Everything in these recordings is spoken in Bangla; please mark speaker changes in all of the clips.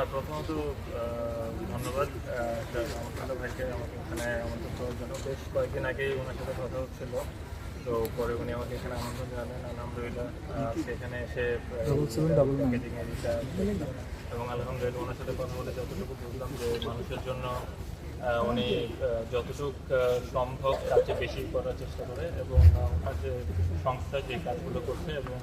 Speaker 1: প্রথমত ধন্যবাদ। আমার ভাইকে আমাকে এখানে আমন্ত্রণ করার জন্য। বেশ কয়েকদিন আগেই ওনার সাথে কথা হচ্ছিল। তো পরে উনি আমাকে এখানে আমন্ত্রণ জানালেন। আলহামদুলিল্লাহ সেখানে এসে এবং আলহামদুলিল্লাহ ওনার সাথে কথা বলে যতটুকু বুঝলাম যে মানুষের জন্য উনি যতটুকু সম্ভব তার চেয়ে বেশি করার চেষ্টা করে এবং ওনার যে সংস্থা যে কাজগুলো করছে এবং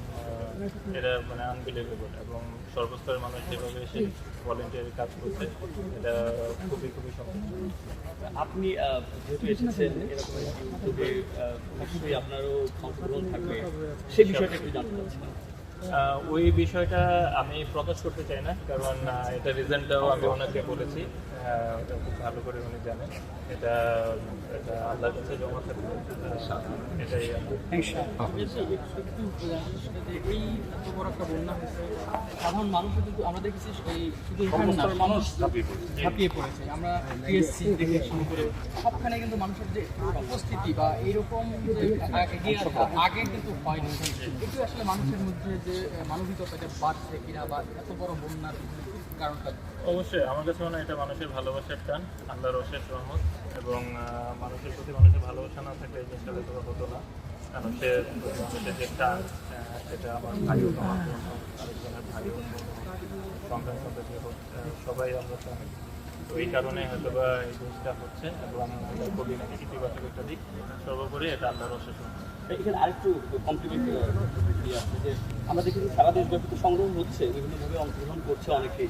Speaker 1: এটা মানে আনবিলিভেবল এবং সর্বস্তরের মানুষ যেভাবে এসে ভলেন্টিয়ারি কাজ করছে এটা খুবই খুবই সম্মান
Speaker 2: আপনি যেহেতু এসেছেন এরকম একটি উদ্যোগে নিশ্চয়ই আপনারও অংশগ্রহণ থাকবে। সেই বিষয়টা একটু জানতে চাচ্ছিলাম।
Speaker 1: ওই বিষয়টা আমি প্রকাশ করতে চাই না কারণ এটা রিজনটাও আমি ওনাকে বলেছি। ওটা খুব ভালো করে উনি জানেন। এটা এটা আল্লাহর কাছে জমা থাকবে। এটাই আমার
Speaker 3: এই এত বড় একটা বন্যা হয়েছে। সাধারণ মানুষও কিন্তু আমরা দেখেছি এই শুধু এখানে না মানুষ ঝাঁপিয়ে পড়েছে। আমরা টিএসসি থেকে শুরু করে সবখানে কিন্তু মানুষের যে উপস্থিতি বা এইরকম যে এগিয়ে আসা আগে কিন্তু হয়নি। একটু আসলে মানুষের মধ্যে যে মানবিকতাটা বাড়ছে কিনা বা এত বড় বন্যার কারণটা
Speaker 1: অবশ্যই আমার কাছে মনে হয় এটা মানুষের ভালোবাসার টান আল্লাহর অশেষ রহমত এবং মানুষের প্রতি মানুষের ভালোবাসা না থাকলে এই জিনিসটা হয়তো হতো না। আমার ভাই ভাই সবাই আমরা কারণে হয়তো এই জিনিসটা হচ্ছে ইতিবাচক একটা দিক। সর্বোপরি এটা
Speaker 2: এখানে আরেকটু দেখি সারা দেশব্যাপী তো সংগ্রহ হচ্ছে, বিভিন্নভাবে অংশগ্রহণ করছে অনেকেই।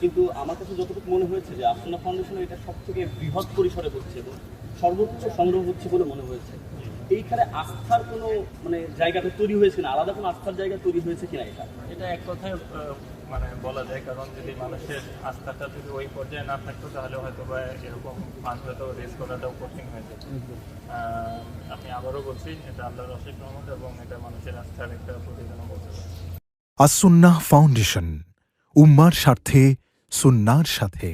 Speaker 2: কিন্তু আমার কাছে যতটুকু মনে হয়েছে যে আসন্ন ফাউন্ডেশন এটা সব থেকে বৃহৎ পরিসরে হচ্ছে এবং সর্বোচ্চ সংগ্রহ হচ্ছে বলে মনে হয়েছে। এইখানে আস্থার কোনো মানে জায়গাটা তৈরি হয়েছে না? আলাদা কোনো আস্থার জায়গা তৈরি হয়েছে কিনা এটা?
Speaker 1: এটা এক কথায় মানে বলা যায় কারণ যদি মানুষের আস্থাটা যদি ওই পর্যায়ে না থাকতো তাহলে হয়তো বা এরকম ফান্ড হয়তো রেস করাটাও কঠিন হয়ে যেত। আমি আবারও বলছি এটা আল্লাহর অশেষ রহমত এবং এটা মানুষের আস্থার একটা প্রতিদানও বলতে পারি।
Speaker 4: আসুন্নাহ ফাউন্ডেশন উম্মার স্বার্থে সুন্নার সাথে।